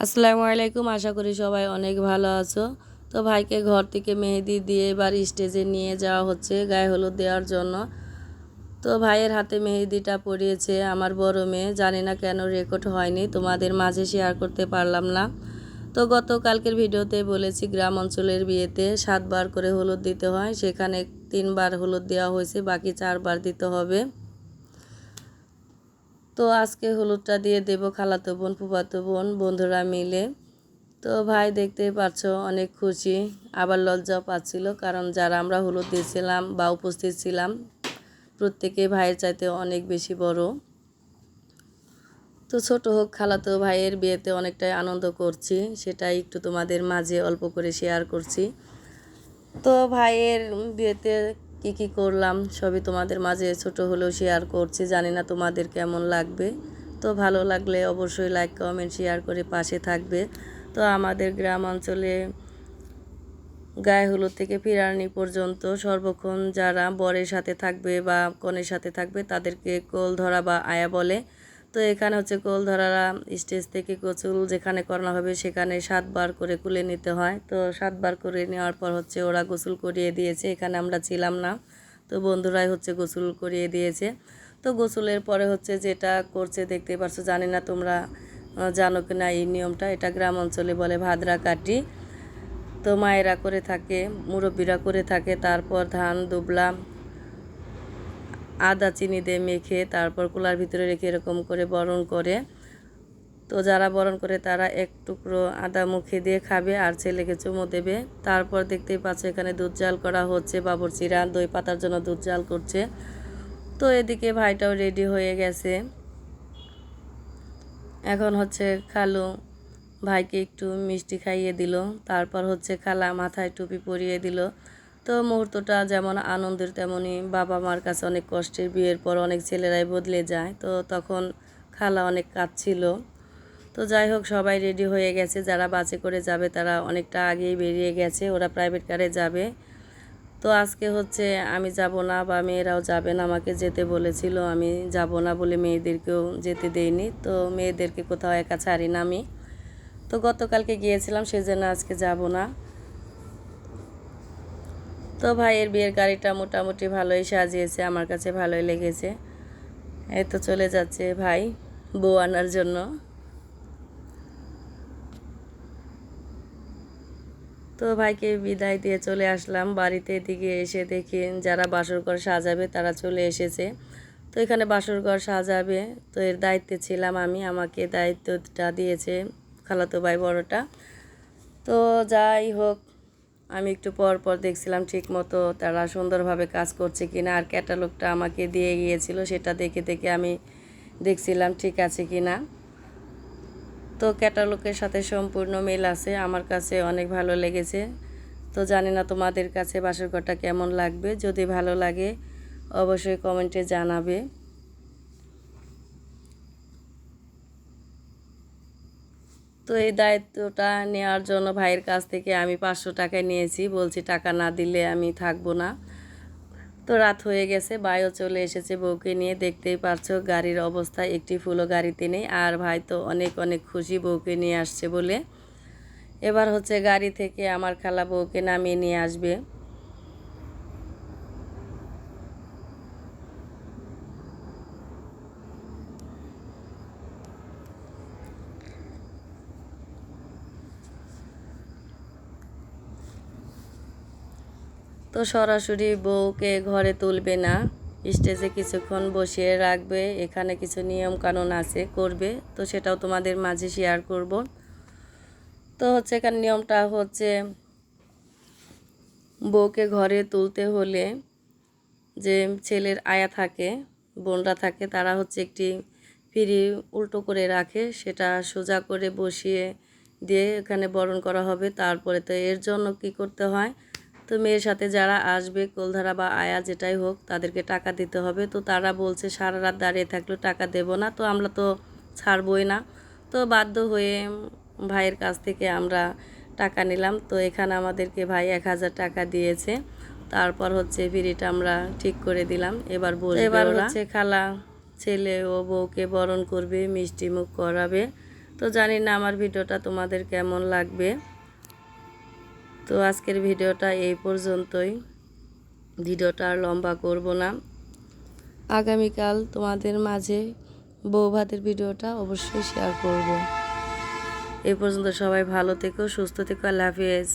আসসালামু আলাইকুম, আশা করি সবাই অনেক ভালো আছো। তো ভাইকে ঘর থেকে মেহেদি দিয়ে এবার স্টেজে নিয়ে যাওয়া হচ্ছে গায়ে হলুদ দেওয়ার জন্য। তো ভাইয়ের হাতে মেহেদিটা পরিয়েছে আমার বড় মেয়ে। জানি না কেন রেকর্ড হয়নি, তোমাদের মাঝে শেয়ার করতে পারলাম না। তো গতকালকের ভিডিওতে বলেছি, গ্রাম অঞ্চলের বিয়েতে সাতবার করে হলুদ দিতে হয়, সেখানে তিনবার হলুদ দেওয়া হয়েছে, বাকি চারবার দিতে হবে। তো আজকে হলুদটা দিয়ে দেব খালাতো বোন, ফুফাতো বোন, বন্ধুরা মিলে। তো ভাই, দেখতেই পাচ্ছ অনেক খুশি। আবার লজ্জাও পাচ্ছিল, কারণ যারা আমরা হলুদ দিয়েছিলাম বা উপস্থিত ছিলাম প্রত্যেকে ভাইয়ের চাইতে অনেক বেশি বড়। তো ছোট হোক, খালাতো ভাইয়ের বিয়েতে অনেকটাই আনন্দ করছি, সেটাই একটু তোমাদের মাঝে অল্প করে শেয়ার করছি। তো ভাইয়ের বিয়েতে কি কি করলাম, সবই তোমাদের মাঝে ছোট হলেও শেয়ার করছি, জানি না তোমাদের কেমন লাগবে। তো ভালো লাগলে অবশ্যই লাইক কমেন্ট শেয়ার করে পাশে থাকবে। তো আমাদের গ্রাম অঞ্চলে গায়ে হলুদ থেকে ফিরানি পর্যন্ত সর্বক্ষণ যারা বরের সাথে থাকবে বা কনের সাথে থাকবে, তাদেরকে কোল ধরা বা আয়া বলে। তো এখানে হচ্ছে কোল ধরারা স্টেজ থেকে কচুল যেখানে করানো হবে সেখানে সাতবার করে কুলে নিতে হয়। তো সাতবার করে নেওয়ার পর হচ্ছে ওরা গোসল করিয়ে দিয়েছে, এখানে আমরা ছিলাম না। তো বন্ধুরাই হচ্ছে গোসল করিয়ে দিয়েছে। তো গোসলের পরে হচ্ছে যেটা করছে দেখতে পারছ, জানি না তোমরা জানো কি না এই নিয়মটা, এটা গ্রাম অঞ্চলে বলে ভাদরা কাটি। তো মায়েরা করে থাকে, মুরব্বীরা করে থাকে, তারপর ধান, দুবলা আদা, চিনি দিয়ে মেখে তারপর কুলার ভিতরে রেখে এরকম করে বরণ করে। তো যারা বরণ করে তারা এক টুকরো আদা মুখে দিয়ে খাবে আর ছেলেকে চুমো দেবে। তারপর দেখতেই পাচ্ছে এখানে দুধ জাল করা হচ্ছে, বাবরচিরা দই পাতার জন্য দুধ জাল করছে। তো এদিকে ভাইটাও রেডি হয়ে গেছে। এখন হচ্ছে খালু ভাইকে একটু মিষ্টি খাইয়ে দিল, তারপর হচ্ছে খালা মাথায় টুপি পরিয়ে দিল। তো মুহূর্তটা যেমন আনন্দের তেমনই বাবা মার কাছে অনেক কষ্টের বিয়ের পর অনেক ছেলেরাই বদলে যায়। তো তখন খালা অনেক কাঁদছিল। তো যাই হোক, সবাই রেডি হয়ে গেছে। যারা বাসে করে যাবে তারা অনেকটা আগেই বেরিয়ে গেছে। ওরা প্রাইভেট কারে যাবে। তো আজকে হচ্ছে আমি যাব না বা মেয়েরাও যাবে না, আমাকে যেতে বলেছিল। আমি যাব না বলে মেয়েদেরকেও যেতে দেইনি। তো মেয়েদেরকে কোথাও একা ছাড়ি না আমি। তো গতকালকে গিয়েছিলাম, সেজন্য আজকে যাব না। তো ভাইয়ের বিয়ের গাড়িটা মোটামুটি ভালোই সাজিয়েছে, আমার কাছে ভালোই লেগেছে। এই তো চলে যাচ্ছে ভাই বউ আনার জন্য। তো ভাইকে বিদায় দিয়ে চলে আসলাম, বাড়িতে এদিকে এসে দেখি যারা বাসরঘর সাজাবে তারা চলে এসেছে। তো এখানে বাসরঘর সাজাবে, তো এর দায়িত্বে ছিলাম আমি, আমাকে দায়িত্বটা দিয়েছে খালাতো ভাই বড়টা। তো যাই হোক আমি একটু পর পর দেখছিলাম ঠিক মতো তারা সুন্দরভাবে কাজ করছে কি না আর ক্যাটালগটা আমাকে দিয়ে গিয়েছিল সেটা দেখে দেখে আমি দেখছিলাম ঠিক আছে কি না তো ক্যাটালগের সাথে সম্পূর্ণ মিল আছে, আমার কাছে অনেক ভালো লেগেছে। তো জানি না তোমাদের কাছে বাসর ঘরটা কেমন লাগবে, যদি ভালো লাগে অবশ্যই কমেন্টে জানাবে। তো এই দায়িত্বটা নেওয়ার জন্য ভাইয়ের কাছ থেকে আমি পাঁচশো টাকা নিয়েছি। বলছি, টাকা না দিলে আমি থাকব না। তো রাত হয়ে গেছে, ভাইও চলে এসেছে বউকে নিয়ে। দেখতেই পারছ গাড়ির অবস্থা, একটি ফুলও গাড়িতে নেই। আর ভাই তো অনেক অনেক খুশি বউকে নিয়ে আসছে বলে। এবার হচ্ছে গাড়ি থেকে আমার খালা বউকে নামিয়ে নিয়ে আসবে। তো সরাসরি বউকে ঘরে তুলবে না। স্টেজে কিছুক্ষণ বসিয়ে রাখবে, এখানে কিছু নিয়ম কানুন আছে, করবে। তো সেটাও তোমাদের মাঝে শেয়ার করব। তো হচ্ছে এখানে নিয়মটা হচ্ছে, বউকে ঘরে তুলতে হলে যে ছেলের আয়া থাকে, বোনরা থাকে, তারা হচ্ছে একটি ফিরি উল্টো করে রাখে। সেটা সোজা করে বসিয়ে দিয়ে এখানে বরণ করা হবে। তারপরে তো এর জন্য কি করতে হয়? তো মেয়ের সাথে যারা আসবে কোলধারা বা আয়া যেটাই হোক তাদেরকে টাকা দিতে হবে। তো তারা বলছে সারা রাত দাঁড়িয়ে থাকলেও টাকা দেব না। তো আমরা তো ছাড়বই না। তো বাধ্য হয়ে ভাইয়ের কাছ থেকে আমরা টাকা নিলাম। তো এখানে আমাদেরকে ভাই এক হাজার টাকা দিয়েছে। তারপর হচ্ছে বিড়িটা আমরা ঠিক করে দিলাম। এবার বল এবার হচ্ছে খালা ছেলে ও বউকে বরণ করবে মিষ্টি মুখ করাবে। তো জানি না আমার ভিডিওটা তোমাদের কেমন লাগবে। তো আজকের ভিডিওটা এই পর্যন্তই। ভিডিওটা আর লম্বা করব না। আগামীকাল তোমাদের মাঝে বউ ভাতের ভিডিওটা অবশ্যই শেয়ার করব। এই পর্যন্ত সবাই ভালো থেকো, সুস্থ থেকো, আল্লাহ হাফিজ।